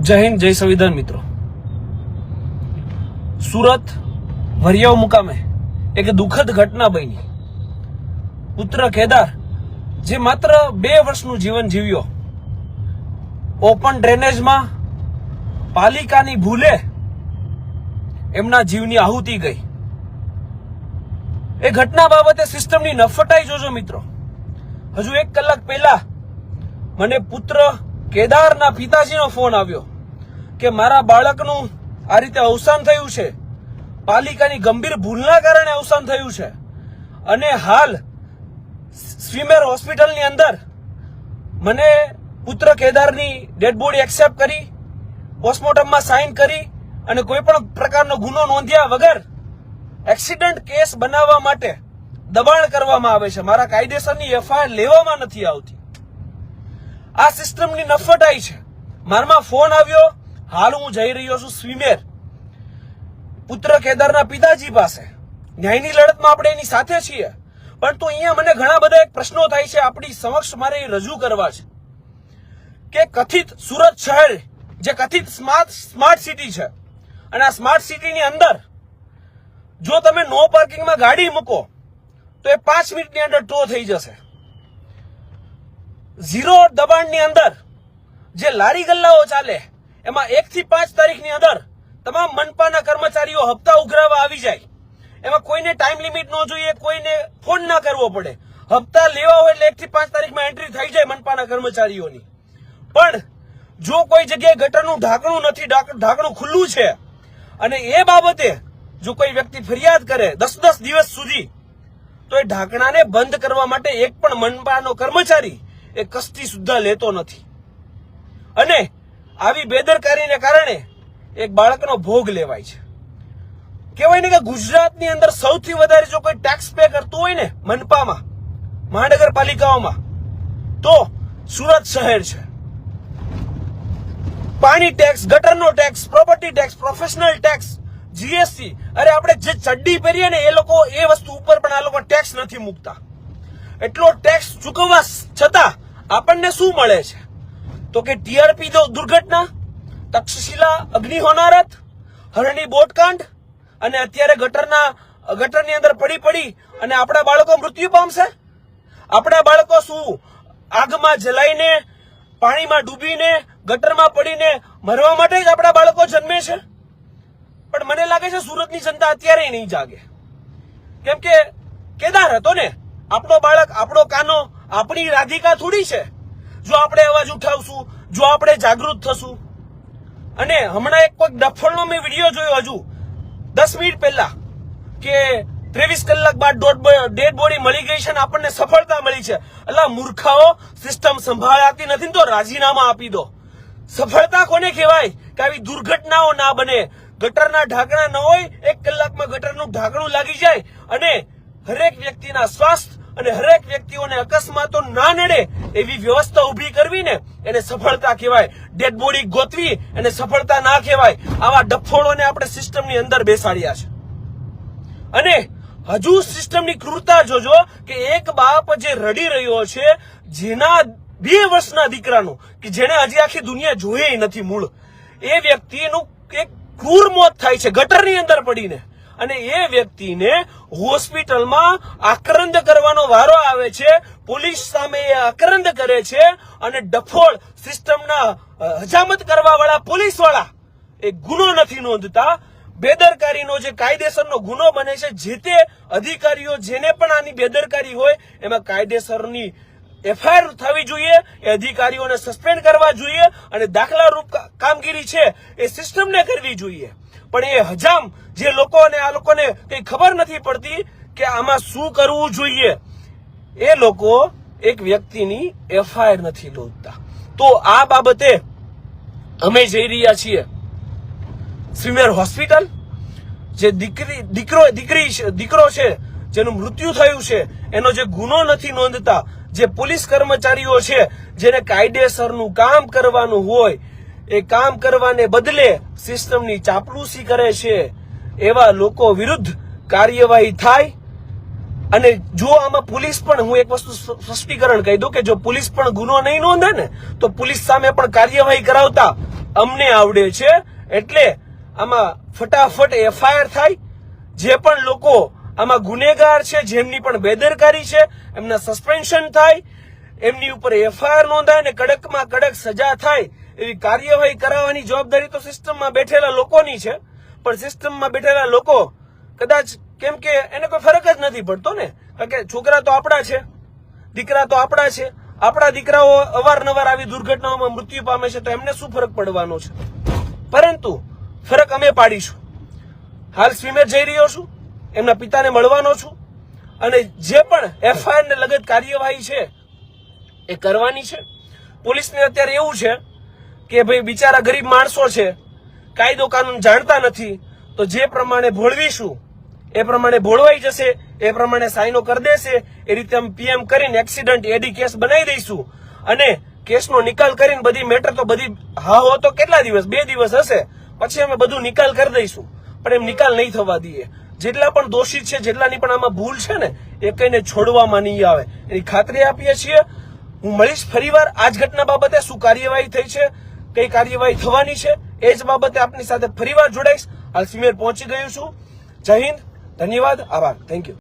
જય હિન્દ, જય સંવિધાન મિત્રો. સુરત વરિયાવ મુકામે એક દુઃખદ ઘટના બની. પુત્ર કેદાર, જે માત્ર બે વર્ષનું જીવન જીવ્યો, ઓપન ડ્રેનેજમાં પાલિકાની ભૂલે એમના જીવની આહુતિ ગઈ. એ ઘટના બાબતે સિસ્ટમની નફટાઈ જોજો મિત્રો. હજુ એક કલાક પહેલા મને પુત્ર કેદારના પિતાજીનો ફોન આવ્યો. કે મારા બાળકનું આ રીતે અવસાન થયું છે? પાલિકાની ગંભીર ભૂલના કારણે અવસાન થયું છે. અને હાલ સ્વીમેર હોસ્પિટલની અંદર મને પુત્ર કેદારની ડેડ બોડી એક્સેપ્ટ કરી, પોસ્ટમોર્ટમમાં સાઇન કરી અને કોઈ પણ પ્રકારનો ગુનો નોંધ્યા વગર એક્સિડન્ટ કેસ બનાવવા માટે દબાણ કરવામાં આવે છે. મારા કાયદેસરની એફઆઈઆર લેવામાં નથી આવતી. આ સિસ્ટમની નફટાઈ છે. મારમાં ફોન આવ્યો હાલ હું જઈ રહ્યો છું સ્વીમેર. પુત્ર કેદારના પિતાજી પાસે. ન્યાયની લડતમાં આપણે એની સાથે છીએ. પણ તો અહીંયા મને ઘણા બધા એક પ્રશ્નો થાય છે, આપણી સમક્ષ મારે એ રજૂ કરવા છે. કે કથિત સુરત શહેર, જે કથિત સ્માર્ટ સ્માર્ટ સિટી છે. અને આ સ્માર્ટ સિટીની અંદર, જો તમે નો પાર્કિંગમાં ગાડી મૂકો, તો એ પાંચ મિનિટની અંદર ટો થઈ જશે. ઝીરો દબાણની અંદર, જે લારી ગલ્લાઓ ચાલે એમાં એક થી પાંચ તારીખની અંદર તમામ મનપાના કર્મચારીઓ હપ્તા ઉઘરાવા આવી જાય. એમાં કોઈને ટાઈમ લિમિટ ન જોઈએ, કોઈને ફોન ના કરવો પડે. હપ્તા લેવા હોય એટલે એક થી પાંચ તારીખમાં એન્ટ્રી થઈ જાય મનપાના કર્મચારીઓની. પણ જો કોઈ જગ્યાએ ગટરનું ઢાંકણું નથી, ઢાંક- ઢાંકણું ખુલ્લું છે, અને એ બાબતે જો કોઈ વ્યક્તિ ફરિયાદ કરે દસ દસ દિવસ સુધી, તો એ ઢાંકણાને બંધ કરવા માટે એક પણ મનપાનો કર્મચારી એ કસ્તી સુદ્ધા લેતો નથી. અને આવી બેદરકારીને કારણે એક બાળકનો ભોગ લેવાય છે. કહેવાય ને કે ગુજરાતની અંદર સૌથી વધારે જો કોઈ ટેક્સ પે કરતું હોય ને મનપામાં, મહાનગરપાલિકાઓમાં, તો સુરત શહેર છે. પાણી tax ગટરનો tax property tax professional tax GST અરે આપણે જે ચડ્ડી પહેરીએ ને એ લોકો એ વસ્તુ ઉપર પણ આ લોકો ટેક્સ નથી મૂકતા. એટલો ટેક્સ ચૂકવવા છતાં આપણને શું મળે છે? તો કે ટીઆરપી દુર્ઘટના? તક્ષશિલા, અગ્નિ હોનારત, હરણી બોટકાંડ, અને અત્યારે ગટરના, ગટરની અંદર પડી પડી, અને આપણા બાળકો મૃત્યુ પામશે? આપણા બાળકો શું, આગમાં જલાઈને, પાણીમાં ડૂબીને, ગટરમાં પડીને મરવા માટે જ આપણા બાળકો જન્મે છે? પણ મને લાગે છે સુરતની જનતા અત્યારે નહીં જાગે. કેમ કે કેદાર હતો ને? આપણો બાળક, આપણો કાનો આપણી રાધિકા થોડી છે. જો આપણે અવાજ ઉઠાવશું, જો આપણે જાગૃત થશું. અને હમણાં એક કોઈક ડફળનો મેં વીડિયો જોયો હજુ, દસ મિનિટ પહેલા, કે ત્રેવીસ કલાક બાદ ડેડ બોડી મળી ગઈ છે અને આપણને સફળતા મળી છે. એટલે મૂર્ખાઓ સિસ્ટમ સંભાળાતી નથી તો રાજીનામા આપી દો. સફળતા કોને કહેવાય? કે આવી દુર્ઘટનાઓ ના બને. ગટરના ઢાંકણા ન હોય, એક કલાકમાં ગટરનું ઢાંકણું લાગી જાય અને હરેક વ્યક્તિના સ્વાસ્થ્ય અને હરેક વ્યક્તિઓને અકસ્માતો ના નડે એવી વ્યવસ્થા ઊભી કરવી ને એને સફળતા કહેવાય. ડેડ બોડી ગોતવી એને સફળતા ના કહેવાય. આવા ડફોળોને આપણે સિસ્ટમની અંદર બેસાડ્યા છે. અને હજુ સિસ્ટમની ક્રૂરતા જોજો કે એક બાપ જે રડી રહ્યો છે, જેના બે વર્ષના દીકરાનું, કે જેને હજી આખી દુનિયા જોઈ નથી મૂળ. એ વ્યક્તિનું એક ક્રૂર મોત થાય છે, ગટરની અંદર પડીને. અને એ વ્યક્તિને હોસ્પિટલમાં આક્રંદ કરવાનો વારો આવે છે. પોલીસ સામે એ આક્રંદ કરે છે અને ડફોળ સિસ્ટમના હજામત કરવા વાળા પોલીસવાળા એ ગુનો નથી નોંધતા. બેદરકારીનો જે કાયદેસરનો ગુનો બને છે, જે તે અધિકારીઓ જેને પણ આની બેદરકારી હોય, એમાં કાયદેસરની એફઆઈઆર થવી જોઈએ, એ અધિકારીઓને સસ્પેન્ડ કરવા જોઈએ અને દાખલારૂપ કામગીરી છે, એ સિસ્ટમને કરવી જોઈએ. પણ એ હજામ જે લોકોને આ લોકોને કઈ ખબર નથી પડતી કે આમાં શું કરવું જોઈએ. એ લોકો એક વ્યક્તિની એફઆઈઆર નથી નોંધતા. તો આ બાબતે અમે જઈ રહ્યા છીએ. સ્વીમેર હોસ્પિટલ, જે દીકરી, દીકરો દીકરી દીકરો છે, જેનું મૃત્યુ થયું છે, એનો જે ગુનો નથી નોંધતા, જે પોલીસ કર્મચારીઓ છે, જેને કાયદેસરનું કામ કરવાનું હોય એ કામ કરવાને બદલે સિસ્ટમની ચાપલૂસી કરે છે. એવા લોકો વિરુદ્ધ કાર્યવાહી થાય. અને જો આમાં પોલીસ પણ, હું એક વસ્તુ સ્પષ્ટીકરણ કહી દઉં કે જો પોલીસ પણ ગુનો નહીં નોંધે ને, તો પોલીસ સામે પણ કાર્યવાહી કરાવતા અમને આવડે છે. એટલે આમાં ફટાફટ એફઆઈઆર થાય. જે પણ લોકો આમાં ગુનેગાર છે, જેમની પણ બેદરકારી છે, એમના સસ્પેન્શન થાય. એમની ઉપર એફઆઈઆર નોંધાય અને કડકમાં કડક સજા થાય. એવી કાર્યવાહી કરાવવાની જવાબદારી તો સિસ્ટમમાં બેઠેલા લોકોની છે. પણ સિસ્ટમમાં બેઠેલા લોકો કદાચ કેમ કે એને કોઈ ફરક જ નથી પડતો ને. કારણ કે છોકરા તો આપણા છે. દીકરા તો આપણા છે. આપણા દીકરાઓ અવારનવાર આવી દુર્ઘટનાઓમાં મૃત્યુ પામે છે તો એમને શું ફરક પડવાનો છે? પરંતુ ફરક અમે પાડીશું. હાલ સ્વિમેર જઈ રહ્યો છું. એમના પિતાને મળવાનો છું. અને જે પણ એફઆઈઆર ને લગત કાર્યવાહી છે એ કરવાની છે. પોલીસને અત્યારે એવું છે કે ભાઈ બિચારા ગરીબ માણસો છે, કાયદો કાનૂન જાણતા નથી, તો જે પ્રમાણે ભોળવીશું, એ પ્રમાણે ભોળવાઈ જશે, એ પ્રમાણે સાઈનો કરી દેશે, એ રીતે અમે પીએમ કરીને એક્સિડન્ટ એડી કેસ બનાવી દઈશું. અને કેસનો નિકાલ કરીને બધી મેટર તો બધી હા હો તો કેટલા દિવસ? બે દિવસ હશે. પછી અમે બધું નિકાલ કરી દઈશું. પણ એમ નિકાલ નહીં થવા દઈએ. જેટલા પણ દોષિત છે, જેટલાની પણ આમાં ભૂલ છે ને, એ કઈને છોડવામાં નહીં આવે. એની ખાતરી આપીએ છીએ. હું મળીશ ફરીવાર. આ જ ઘટના બાબતે શું કાર્યવાહી થઈ છે કઈ કાર્યવાહી થવાની છે, એ જ બાબતે આપની સાથે ફરીવાર જોડાઈશ. હાલ સિમેર પહોંચી ગયું છું. જય હિન્દ. ધન્યવાદ. આભાર. Thank you